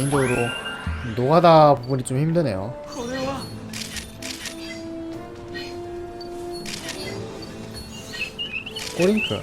개인적으로 노가다 부분이 좀 힘드네요. 꼬링크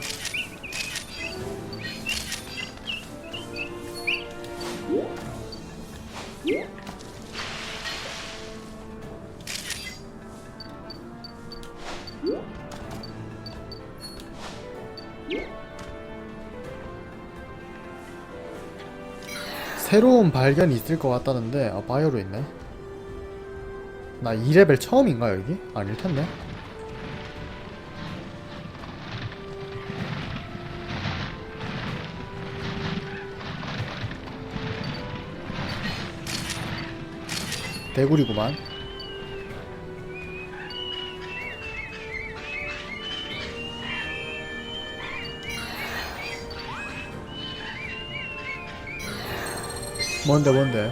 새로운 발견이 있을 것 같다는데 아 바이오로 있네. 나 2레벨 처음인가 여기? 아닐 텐데 대구리구만 뭔데 뭔데?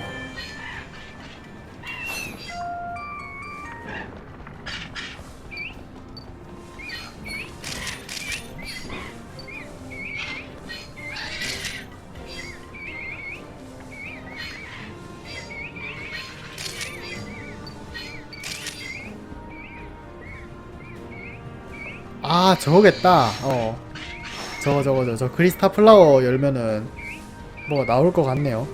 아 저거겠다. 어. 저거 저거 저거. 저 크리스타 플라워 열면은 뭐가 나올 것 같네요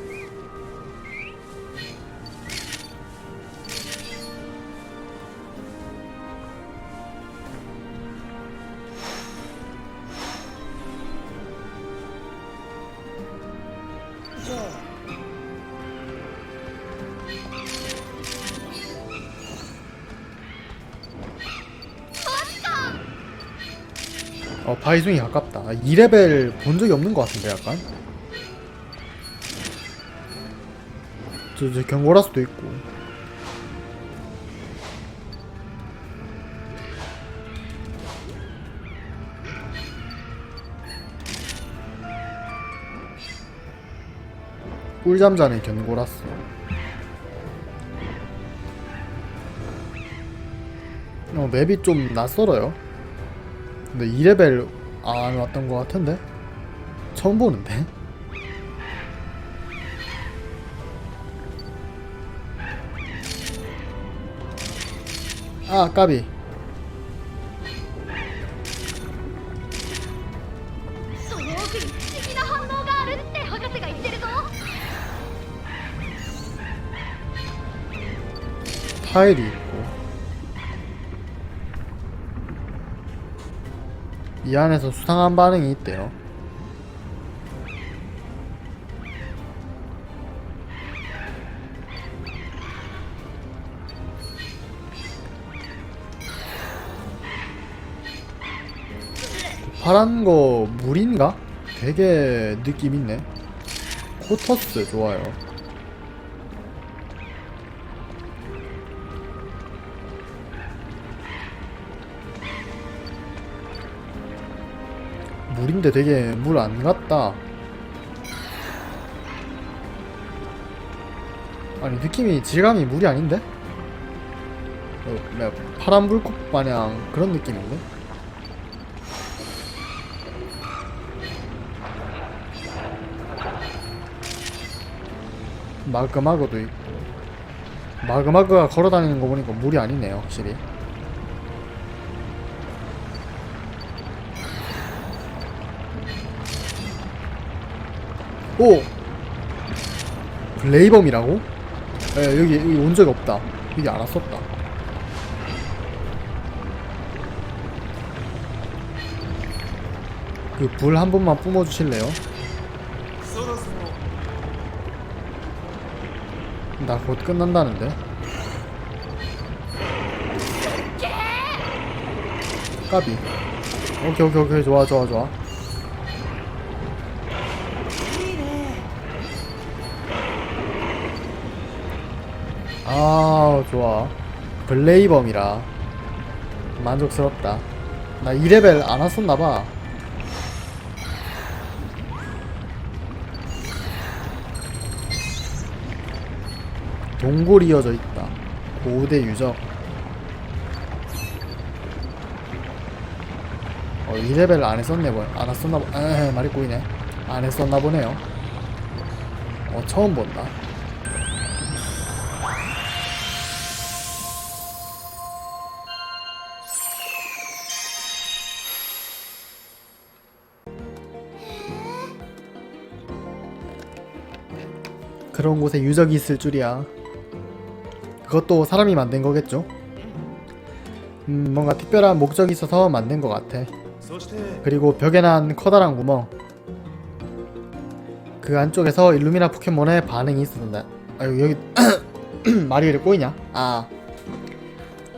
어 바이숭이 가깝다. 2레벨 본 적이 없는 것 같은데 약간. 저, 저 경고라스도 있고. 꿀잠자는 견고라스 어 맵이 좀 낯설어요. 근데 2레벨 안 왔던 것 같은데? 처음 보는데? 아 까비 파이리 이 안에서 수상한 반응이 있대요. 파란 거 물인가? 되게 느낌 있네. 코터스 좋아요 물인데 되게 물 안 같다. 아니 느낌이 질감이 물이 아닌데? 어, 네, 파란 불꽃 마냥 그런 느낌인데? 마그마그도 있고 마그마그가 걸어다니는 거 보니까 물이 아니네요 확실히 오! 레이범이라고? 에 여기, 여기 온 적이 없다. 여기 알았었다. 그 불 한 번만 뿜어주실래요? 나 곧 끝난다는데? 까비 오케이 오케이 오케이 좋아 좋아 좋아 아 좋아. 블레이범이라. 만족스럽다. 나 2레벨 안 왔었나봐. 동굴이 이어져 있다. 고대 유적. 어 2레벨 안 했었네 뭐. 안 했었나 보 에, 말이 꼬이네. 안 했었나 보네요. 어 처음 본다 그런 곳에 유적이 있을 줄이야. 그것도 사람이 만든 거겠죠? 음, 뭔가 특별한 목적이 있어서 만든 것 같아. 그리고 벽에 난 커다란 구멍. 그 안쪽에서 일루미나 포켓몬의 반응이 있었는데. 아유, 여기. 말이 왜 꼬이냐? 아.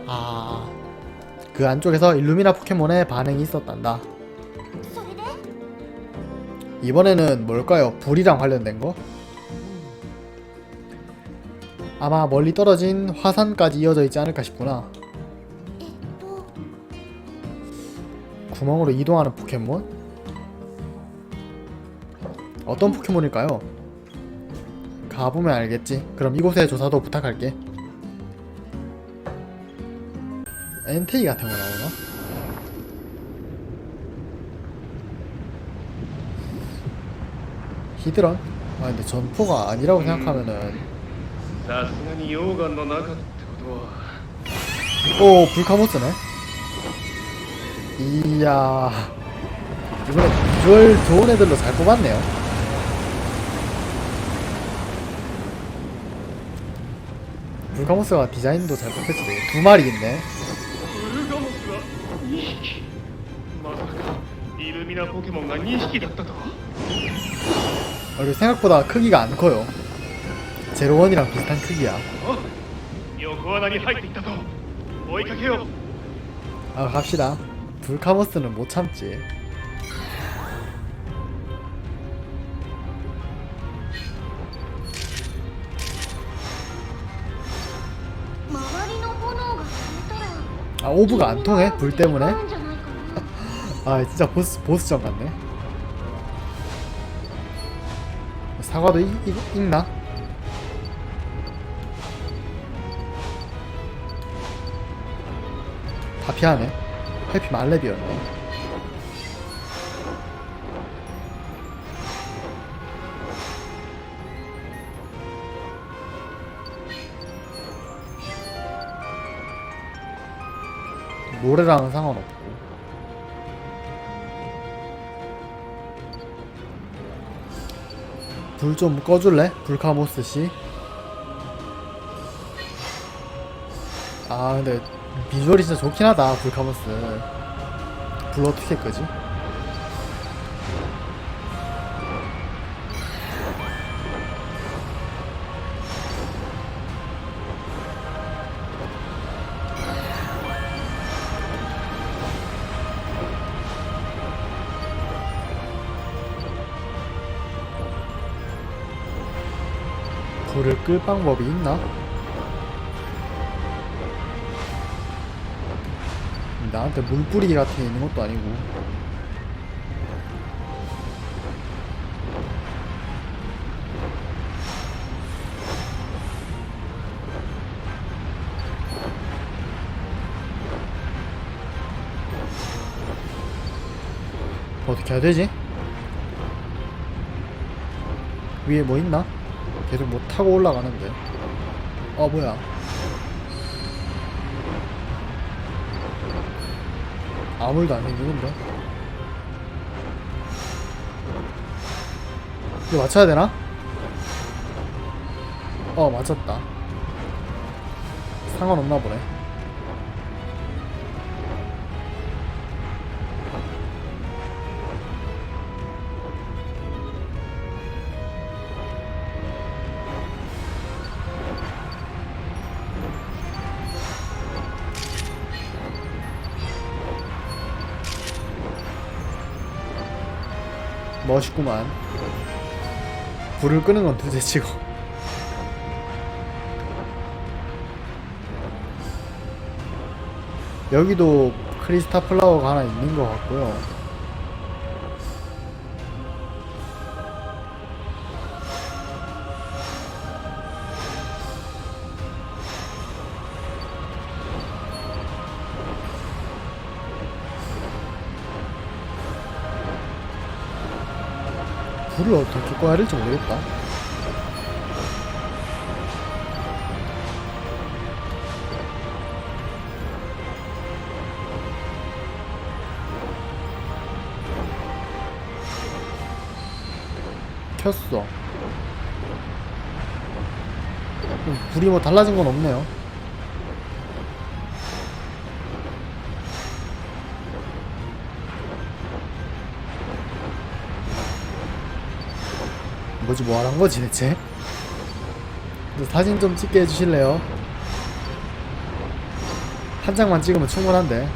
아. 그 안쪽에서 일루미나 포켓몬의 반응이 있었단다. 이번에는 뭘까요? 불이랑 관련된 거? 아마 멀리 떨어진 화산까지 이어져 있지 않을까 싶구나. 구멍으로 이동하는 포켓몬? 어떤 포켓몬일까요? 가보면 알겠지. 그럼 이곳의 조사도 부탁할게. 엔테이 같은 거 나오나? 히드런? 아 근데 전포가 아니라고 생각하면은 さすがに溶岩の中ってことは 오 불카모스네 이야 이번에 비주얼 좋은 애들로 잘 뽑았네요 불카모스가 디자인도 잘 뽑혔지 두 마리 있네 ウルガモスが2匹まさかイルミナポケモンが2匹だったとは 그리고 생각보다 크기가 안 커요 제로원이랑 비슷한 크기야 あ横穴に入っていったと追いかけよう 아 갑시다 불카모스는 못 참지 周りの炎が消えたら 아 오브가 안 통해? 불 때문에? なんじゃないかな 아 진짜 보스 보스전 같네. 사과도 이, 이, 있나? 다 피하네. 해피 말레비였네. 노래랑은 상관없고. 불 좀 꺼줄래? 불카모스 씨. 아 근데 비주얼이 진짜 좋긴 하다 불카모스. 불 어떻게 끄지? 불을 끌 방법이 있나? 나한테 물 뿌리기 같은 게 있는 것도 아니고 어떻게 해야 되지? 위에 뭐 있나? 계속 뭐 타고 올라가는데 어 뭐야 아무 일도 안 생기는데 이거 맞춰야 되나? 어 맞췄다. 상관없나 보네 멋있구만. 불을 끄는 건 둘째치고. 여기도 크리스타 플라워가 하나 있는 것 같고요 불을 어떻게 꺼야 될지 모르겠다. 켰어. 음, 불이 뭐 달라진 건 없네요. 뭐지 뭐 하는 거지 대체? 사진 좀 찍게 해주실래요? 한 장만 찍으면 충분한데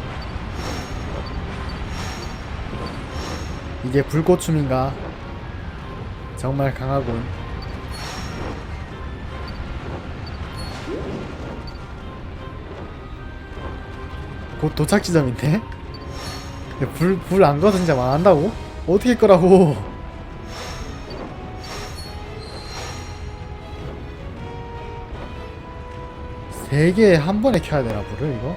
이게 불꽃춤인가? 정말 강하군 곧 도착 지점인데? 불, 불 안 꺼서 진짜 망한다고? 어떻게 끄라고 되게 한 번에 켜야 되나 불을 이거?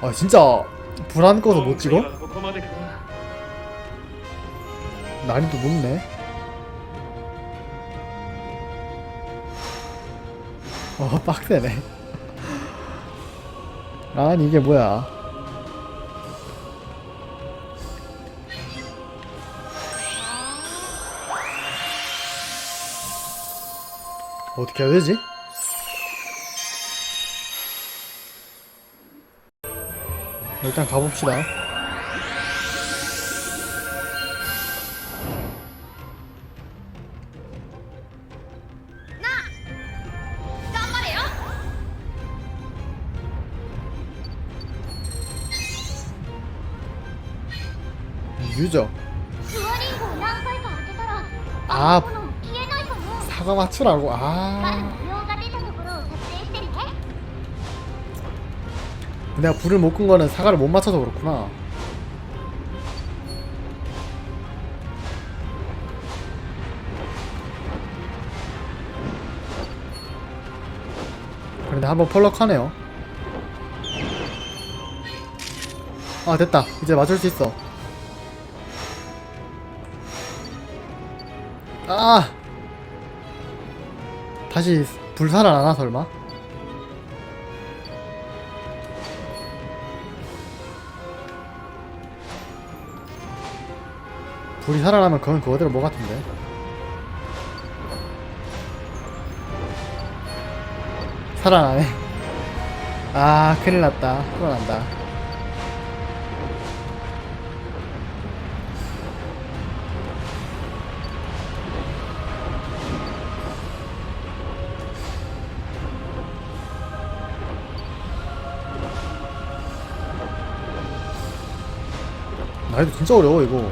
아 진짜 불 안 꺼서 못 찍어? 난이도 높네 어 빡세네 아니 이게 뭐야 어떻게 해야 되지? 일단 가봅시다. 유저. 아 사과 맞추라고. 아. 내가 불을 못 끈 거는 사과를 못 맞춰서 그렇구나. 그런데 한번 펄럭하네요. 아 됐다. 이제 맞출 수 있어. 아! 다시 불 살아나나 설마? 불이 살아나면 그건 그거대로 뭐 같은데? 살아나네. 아 큰일났다. 또 난다 나이도 진짜 어려워 이거.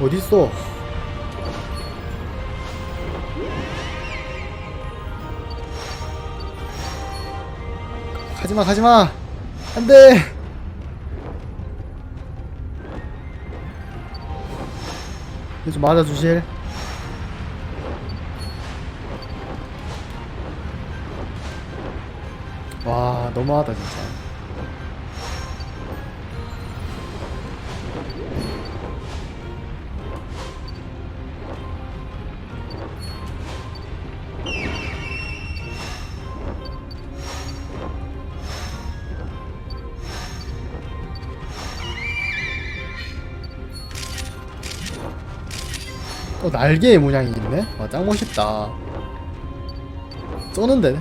어딨어? 가지마 가지마. 안돼 좀 맞아주실. 와 너무하다 진짜 또 날개의 모양이 있네? 와, 짱 멋있다. 쏘는데?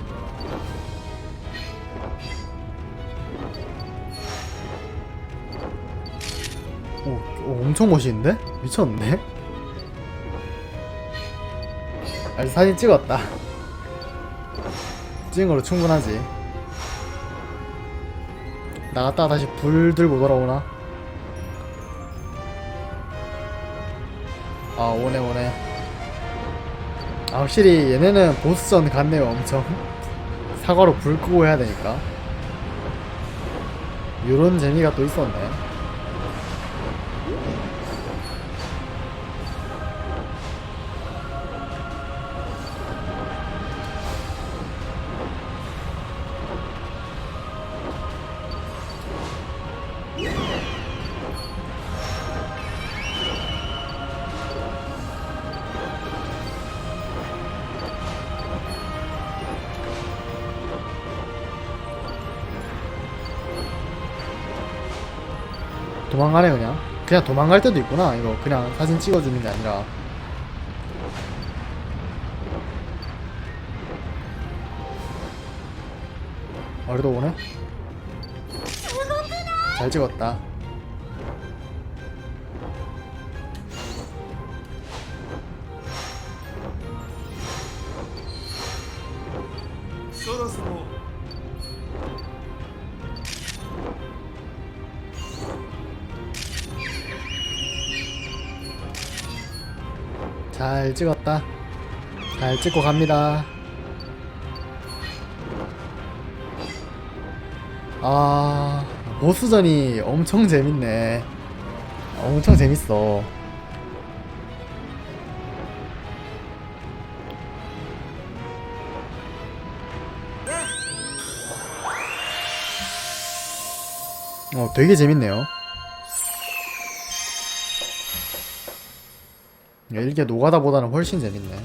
오, 오, 엄청 멋있는데? 미쳤는데? 아직 사진 찍었다. 찍은 걸로 충분하지. 나갔다가 다시 불 들고 돌아오나? 아 오네 오네. 아 확실히 얘네는 보스전 같네요 엄청. 사과로 불 끄고 해야 되니까. 요런 재미가 또 있었네 도망가네 그냥. 그냥 도망갈 때도 있구나. 이거 그냥 사진 찍어주는 게 아니라. 어, 아래도 오네? 잘 찍었다. 쏟았어 잘 찍었다. 잘 찍고 갑니다. 아 보스전이 엄청 재밌네. 엄청 재밌어. 어 되게 재밌네요 일개 노가다보다는 훨씬 재밌네